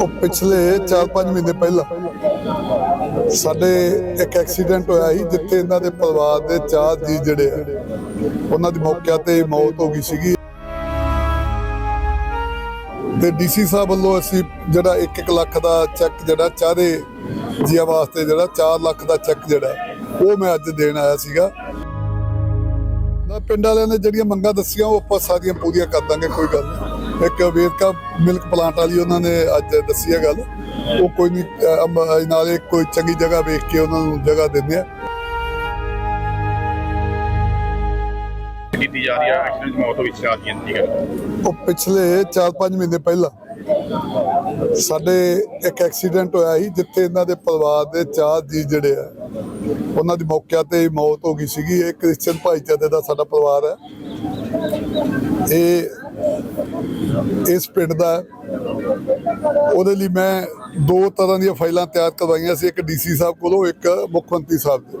ਉਹ ਪਿਛਲੇ 4-5 ਮਹੀਨੇ ਪਹਿਲਾਂ ਸਾਡੇ ਇੱਕ ਐਕਸੀਡੈਂਟ ਹੋਇਆ ਸੀ, ਜਿੱਥੇ ਇਹਨਾਂ ਦੇ ਪਰਿਵਾਰ ਦੇ ਚਾਰ ਜੀ ਜਿਹੜੇ ਆ, ਉਹਨਾਂ ਦੀ ਮੌਕੇ ਤੇ ਮੌਤ ਹੋ ਗਈ ਸੀਗੀ। ਤੇ ਡੀਸੀ ਸਾਹਿਬ ਵੱਲੋਂ ਅਸੀਂ ਜਿਹੜਾ 1-1 ਲੱਖ ਦਾ ਚੈੱਕ ਜਿਹੜਾ, ਚਾਰੇ ਜੀਆਂ ਵਾਸਤੇ ਜਿਹੜਾ 4 ਲੱਖ ਦਾ ਚੈੱਕ ਜਿਹੜਾ, ਉਹ ਮੈਂ ਅੱਜ ਦੇਣ ਆਇਆ ਸੀਗਾ। ਨਾ ਪਿੰਡ ਵਾਲਿਆਂ ਨੇ ਜਿਹੜੀਆਂ ਮੰਗਾਂ ਦੱਸੀਆਂ, ਉਹ ਆਪਾਂ ਸਾਰੀਆਂ ਪੂਰੀਆਂ ਕਰ ਦਾਂਗੇ, ਕੋਈ ਗੱਲ ਨਹੀਂ। ਇੱਕ ਵੇਦਕਾ ਮਿਲਕ ਪਲਾਂਟ ਵਾਲੀ ਉਹਨਾਂ ਨੇ ਅੱਜ ਦੱਸੀ ਹੈ ਗੱਲ। ਉਹ ਕੋਈ ਨਹੀਂ ਨਾਲੇ ਕੋਈ ਚੰਗੀ ਜਗ੍ਹਾ ਵੇਖ ਕੇ ਉਹਨਾਂ ਨੂੰ ਜਗ੍ਹਾ ਦਿੰਦੇ ਆ। ਕੀਤੀ ਜਾ ਰਹੀ ਹੈ ਐਕਸੀਡੈਂਟ ਦੀ ਮੌਤ ਵਿੱਚ ਆ ਗਈ ਹੈ ਠੀਕ ਹੈ ਉਹ ਪਿਛਲੇ 4-5 ਮਹੀਨੇ ਪਹਿਲਾਂ ਸਾਡੇ ਇੱਕ ਐਕਸੀਡੈਂਟ ਹੋਇਆ ਸੀ ਜਿੱਥੇ ਇਹਨਾਂ ਦੇ ਪਰਿਵਾਰ ਦੇ ਚਾਰ ਜੀ ਜਿਹੜੇ ਆ ਉਹਨਾਂ ਦੀ ਮੌਕੇ ਤੇ ਮੌਤ ਹੋ ਗਈ ਸੀਗੀ। ਇਹ ਕ੍ਰਿਸਚੀਅਨ ਭਾਈਚਾਰੇ ਦਾ ਸਾਡਾ ਪਰਿਵਾਰ ਹੈ। ਇਹ ਇਸ ਪਿੰਡ ਦਾ ਹੈ। ਉਹਦੇ ਲਈ ਮੈਂ ਦੋ ਤਰ੍ਹਾਂ ਦੀਆਂ ਫਾਈਲਾਂ ਤਿਆਰ ਕਰਵਾਈਆਂ ਸੀ, ਇੱਕ ਡੀਸੀ ਸਾਹਿਬ ਕੋਲੋਂ, ਇੱਕ ਮੁੱਖ ਮੰਤਰੀ ਸਾਹਿਬ ਦੇ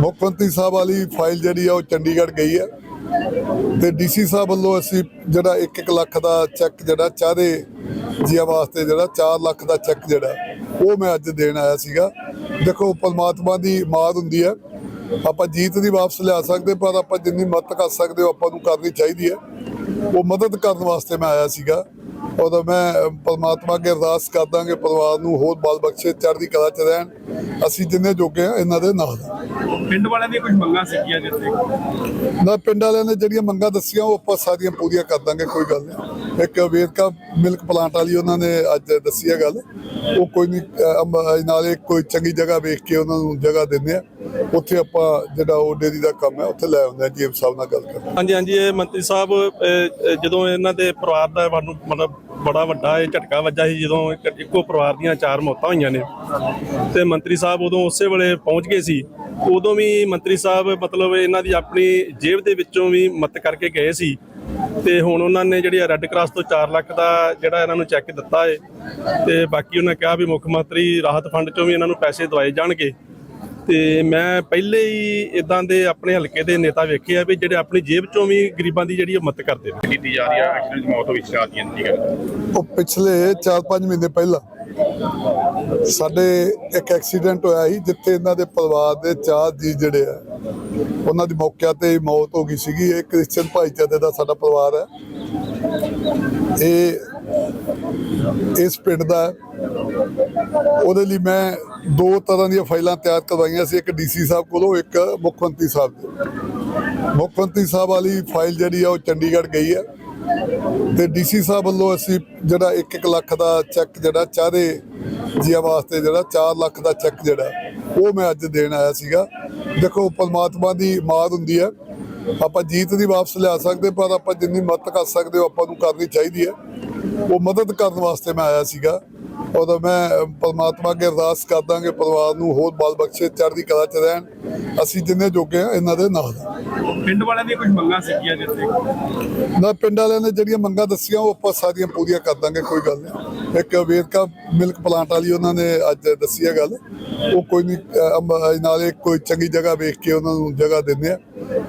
ਮੁੱਖ ਮੰਤਰੀ ਸਾਹਿਬ ਵਾਲੀ ਫਾਈਲ ਜਿਹੜੀ ਆ, ਉਹ ਚੰਡੀਗੜ੍ਹ ਗਈ ਹੈ ਤੇ ਡੀਸੀ ਸਾਹਿਬ ਵੱਲੋਂ ਅਸੀਂ ਜਿਹੜਾ 1-1 ਲੱਖ ਦਾ ਚੈੱਕ ਜਿਹੜਾ, ਚਾਰੇ ਜੀਆਂ ਵਾਸਤੇ ਜਿਹੜਾ 4 ਲੱਖ ਦਾ ਚੈੱਕ ਜਿਹੜਾ, ਉਹ ਮੈਂ ਅੱਜ ਦੇਣ ਆਇਆ ਸੀਗਾ। ਦੇਖੋ, ਪਰਮਾਤਮਾ ਦੀ ਮਾਰ ਹੁੰਦੀ ਹੈ ਆਪਾਂ ਜੀਤ ਨਹੀਂ ਵਾਪਸ ਲਿਆ ਸਕਦੇ ਪਰ ਆਪਾਂ ਜਿੰਨੀ ਮਦਦ ਕਰ ਸਕਦੇ ਹੋ ਆਪਾਂ ਨੂੰ ਕਰਨੀ ਚਾਹੀਦੀ ਹੈ। ਉਹ ਮਦਦ ਕਰਨ ਵਾਸਤੇ ਮੈਂ ਆਇਆ ਸੀਗਾ। ਔਰ ਮੈਂ ਪਰਮਾਤਮਾ ਅੱਗੇ ਅਰਦਾਸ ਕਰਦਾ ਕਿ ਪਰਿਵਾਰ ਨੂੰ ਹੋਰ ਬਲ ਬਖਸ਼ੇ ਚੜ੍ਹਦੀ ਕਲਾ ਚ ਰਹਿਣ। ਅਸੀਂ ਜਿੰਨੇ ਜੋਗੇ ਆ ਇਹਨਾਂ ਦੇ ਨਾਲ। ਪਿੰਡ ਵਾਲਿਆਂ ਦੀ ਕੁਝ ਮੰਗਾਂ ਸੀਗੀਆਂ ਜਿੱਥੇ ਨਾ ਪਿੰਡ ਵਾਲਿਆਂ ਨੇ ਜਿਹੜੀਆਂ ਮੰਗਾਂ ਦੱਸੀਆਂ ਉਹ ਆਪਾਂ ਸਾਰੀਆਂ ਪੂਰੀਆਂ ਕਰ ਦਾਂਗੇ ਕੋਈ ਗੱਲ ਨਹੀਂ। ਇੱਕ ਵੇਦਕਾ ਮਿਲਕ ਪਲਾਂਟ ਵਾਲੀ ਉਹਨਾਂ ਨੇ ਅੱਜ ਦੱਸੀ ਹੈ ਗੱਲ। ਉਹ ਕੋਈ ਨਹੀਂ ਨਾਲੇ ਕੋਈ ਚੰਗੀ ਜਗ੍ਹਾ ਵੇਖ ਕੇ ਉਹਨਾਂ ਨੂੰ ਜਗ੍ਹਾ ਦਿੰਦੇ ਆ। ਉੱਥੇ ਆਪਾਂ ਜਿਹੜਾ ਉਹ ਡੇਰੀ ਦਾ ਕੰਮ ਹੈ ਉੱਥੇ ਲੈ ਆਉਂਦੇ ਆ ਜੀਐਮ ਸਾਹਿਬ ਨਾਲ ਗੱਲ ਕਰਦੇ ਹਾਂਜੀ ਹਾਂਜੀ ਇਹ ਮੰਤਰੀ ਸਾਹਿਬ ਅਹ, ਜਦੋਂ ਇਹਨਾਂ ਦੇ ਪਰਿਵਾਰ ਦਾ ਸਾਨੂੰ ਮਤਲਬ ਬੜਾ ਵੱਡਾ ਇਹ ਝਟਕਾ ਵੱਜਾ ਸੀ ਜਦੋਂ ਇੱਕੋ ਪਰਿਵਾਰ ਦੀਆਂ ਚਾਰ ਮੌਤਾਂ ਹੋਈਆਂ ਨੇ। ਤੇ ਮੰਤਰੀ ਸਾਹਿਬ ਉਦੋਂ ਉਸੇ ਵੇਲੇ ਪਹੁੰਚ ਗਏ ਸੀ। ਉਦੋਂ ਵੀ ਮੰਤਰੀ ਸਾਹਿਬ ਮਤਲਬ ਇਹਨਾਂ ਦੀ ਆਪਣੀ ਜੇਬ ਦੇ ਵਿੱਚੋਂ ਵੀ ਮਤ ਕਰਕੇ ਗਏ ਸੀ। ਤੇ ਹੁਣ ਉਹਨਾਂ ਨੇ ਜਿਹੜੀ ਰੈੱਡ ਕਰਾਸ ਤੋਂ 4 ਲੱਖ ਦਾ ਜਿਹੜਾ ਇਹਨਾਂ ਨੂੰ ਚੈੱਕ ਦਿੱਤਾ ਏ ਤੇ ਬਾਕੀ ਉਹਨਾਂ ਕਿਹਾ ਵੀ ਮੁੱਖ ਮੰਤਰੀ ਰਾਹਤ ਫੰਡ ਚੋਂ ਵੀ ਇਹਨਾਂ ਨੂੰ ਪੈਸੇ ਦਵਾਏ ਜਾਣਗੇ। ਤੇ ਮੈਂ ਪਹਿਲੇ ਹੀ ਇਦਾਂ ਦੇ ਆਪਣੇ ਹਲਕੇ ਦੇ ਨੇਤਾ ਵੇਖੇ ਆ ਵੀ ਜਿਹੜੇ ਆਪਣੀ ਜੇਬ ਚੋਂ ਵੀ ਗਰੀਬਾਂ ਦੀ ਜਿਹੜੀ ਉਹ ਮਦਦ ਕਰਦੇ ਨੇ। ਕੀਤੀ ਜਾ ਰਹੀ ਹੈ ਐਕਸੀਡੈਂਟ ਮੌਤ ਵਿੱਚ ਆ ਗਈ ਹੈ ਠੀਕ ਹੈ। ਉਹ ਪਿਛਲੇ 4-5 ਮਹੀਨੇ ਪਹਿਲਾਂ ਸਾਡੇ ਇੱਕ ਐਕਸੀਡੈਂਟ ਹੋਇਆ ਸੀ ਜਿੱਥੇ ਇਹਨਾਂ ਦੇ ਪਰਿਵਾਰ ਦੇ ਚਾਰ ਜੀ ਜਿਹੜੇ ਆ ਉਹਨਾਂ ਦੀ ਮੌਕੇ ਤੇ ਹੀ ਮੌਤ ਹੋ ਗਈ ਸੀਗੀ। ਇਹ ਕ੍ਰਿਸਚੀਅਨ ਭਾਈਚਾਰੇ ਦਾ ਸਾਡਾ ਪਰਿਵਾਰ ਹੈ। ਇਹ ਇਸ ਪਿੰਡ ਦਾ। ਉਹਦੇ ਲਈ ਮੈਂ ਦੋ ਤਰ੍ਹਾਂ ਦੀਆਂ ਫਾਈਲਾਂ ਤਿਆਰ ਕਰਵਾਈਆਂ ਸੀ। ਇੱਕ ਡੀਸੀ ਸਾਹਿਬ ਕੋਲੋਂ, ਇੱਕ ਮੁੱਖ ਮੰਤਰੀ ਸਾਹਿਬ ਦੇ ਮੁੱਖ ਮੰਤਰੀ ਸਾਹਿਬ ਵਾਲੀ ਫਾਈਲ ਜਿਹੜੀ ਆ, ਉਹ ਚੰਡੀਗੜ੍ਹ ਗਈ ਹੈ ਤੇ ਡੀਸੀ ਸਾਹਿਬ ਵੱਲੋਂ ਅਸੀਂ ਜਿਹੜਾ 1-1 ਲੱਖ ਦਾ ਚੈੱਕ ਜਿਹੜਾ, ਚਾਰੇ ਜੀਆਂ ਵਾਸਤੇ ਜਿਹੜਾ 4 ਲੱਖ ਦਾ ਚੈੱਕ ਜਿਹੜਾ, ਉਹ ਮੈਂ ਅੱਜ ਦੇਣ ਆਇਆ ਸੀਗਾ। ਦੇਖੋ, ਪਰਮਾਤਮਾ ਦੀ ਮਾਰ ਹੁੰਦੀ ਹੈ ਆਪਾਂ ਜੀਤ ਨਹੀਂ ਵਾਪਸ ਲਿਆ ਸਕਦੇ, ਪਰ ਆਪਾਂ ਜਿੰਨੀ ਮਦਦ ਕਰ ਸਕਦੇ ਹੋ ਆਪਾਂ ਨੂੰ ਕਰਨੀ ਚਾਹੀਦੀ ਹੈ ਉਹ ਮਦਦ ਕਰਨ ਵਾਸਤੇ ਮੈਂ ਆਇਆ ਸੀਗਾ। ਔਰ ਮੈਂ ਪਰਮਾਤਮਾ ਅੱਗੇ ਅਰਦਾਸ ਕਰਦਾ ਕਿ ਪਰਿਵਾਰ ਨੂੰ ਹੋਰ ਬਲ ਬਖਸ਼ੇ ਚੜ੍ਹਦੀ ਕਲਾ ਚ ਰਹਿਣ। ਅਸੀਂ ਜਿੰਨੇ ਜੋਗੇ ਆ ਇਹਨਾਂ ਦੇ ਨਾਲ। ਪਿੰਡ ਵਾਲਿਆਂ ਦੀ ਕੁਝ ਮੰਗਾਂ ਸੀਗੀਆਂ ਜਿੱਥੇ? ਨਾ ਪਿੰਡ ਵਾਲਿਆਂ ਨੇ ਜਿਹੜੀਆਂ ਮੰਗਾਂ ਦੱਸੀਆਂ ਉਹ ਆਪਾਂ ਸਾਰੀਆਂ ਪੂਰੀਆਂ ਕਰ ਦਾਂਗੇ ਕੋਈ ਗੱਲ ਨਹੀਂ। ਇੱਕ ਵੇਦਕਾ ਮਿਲਕ ਪਲਾਂਟ ਵਾਲੀ ਉਹਨਾਂ ਨੇ ਅੱਜ ਦੱਸੀ ਹੈ ਗੱਲ। ਉਹ ਕੋਈ ਨਹੀਂ ਨਾਲੇ ਕੋਈ ਚੰਗੀ ਜਗ੍ਹਾ ਵੇਖ ਕੇ ਉਹਨਾਂ ਨੂੰ ਜਗ੍ਹਾ ਦਿੰਦੇ ਆ।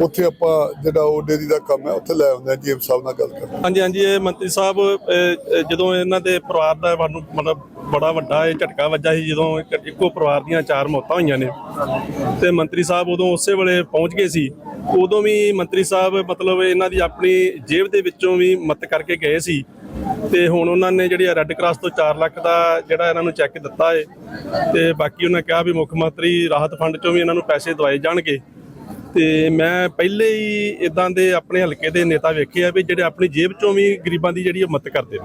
ਉੱਥੇ ਆਪਾਂ ਜਿਹੜਾ ਉਹ ਡੇਰੀ ਦਾ ਕੰਮ ਹੈ ਉੱਥੇ ਲੈ ਆਉਂਦੇ ਆ ਜੀਐਮ ਸਾਹਿਬ ਨਾਲ ਗੱਲ ਕਰਦੇ ਹਾਂਜੀ ਹਾਂਜੀ ਇਹ ਮੰਤਰੀ ਸਾਹਿਬ ਅਹ, ਜਦੋਂ ਇਹਨਾਂ ਦੇ ਪਰਿਵਾਰ ਦਾ ਸਾਨੂੰ ਮਤਲਬ ਬੜਾ ਵੱਡਾ ਇਹ ਝਟਕਾ ਵੱਜਾ ਸੀ ਜਦੋਂ ਇੱਕ- ਇੱਕੋ ਪਰਿਵਾਰ ਦੀਆਂ ਚਾਰ ਮੌਤਾਂ ਹੋਈਆਂ ਨੇ। ਤੇ ਮੰਤਰੀ ਸਾਹਿਬ ਉਦੋਂ ਉਸੇ ਵੇਲੇ ਪਹੁੰਚ ਗਏ ਸੀ। ਉਦੋਂ ਵੀ ਮੰਤਰੀ ਸਾਹਿਬ ਮਤਲਬ ਇਹਨਾਂ ਦੀ ਆਪਣੀ ਜੇਬ ਦੇ ਵਿੱਚੋਂ ਵੀ ਮਤ ਕਰਕੇ ਗਏ ਸੀ। ਤੇ ਹੁਣ ਉਹਨਾਂ ਨੇ ਜਿਹੜੀ ਰੈੱਡ ਕਰਾਸ ਤੋਂ 4 ਲੱਖ ਦਾ ਜਿਹੜਾ ਇਹਨਾਂ ਨੂੰ ਚੈੱਕ ਦਿੱਤਾ ਏ। ਤੇ ਬਾਕੀ ਉਹਨਾਂ ਕਿਹਾ ਵੀ ਮੁੱਖ ਮੰਤਰੀ ਰਾਹਤ ਫੰਡ ਚੋਂ ਵੀ ਇਹਨਾਂ ਨੂੰ ਪੈਸੇ ਦਵਾਏ ਜਾਣਗੇ। ਤੇ ਮੈਂ ਪਹਿਲੇ ਹੀ ਇਦਾਂ ਦੇ ਆਪਣੇ ਹਲਕੇ ਦੇ ਨੇਤਾ ਵੇਖੇ ਆ ਵੀ ਜਿਹੜੇ ਆਪਣੀ ਜੇਬ ਚੋਂ ਵੀ ਗਰੀਬਾਂ ਦੀ ਜਿਹੜੀ ਉਹ ਮਦਦ ਕਰਦੇ ਨੇ।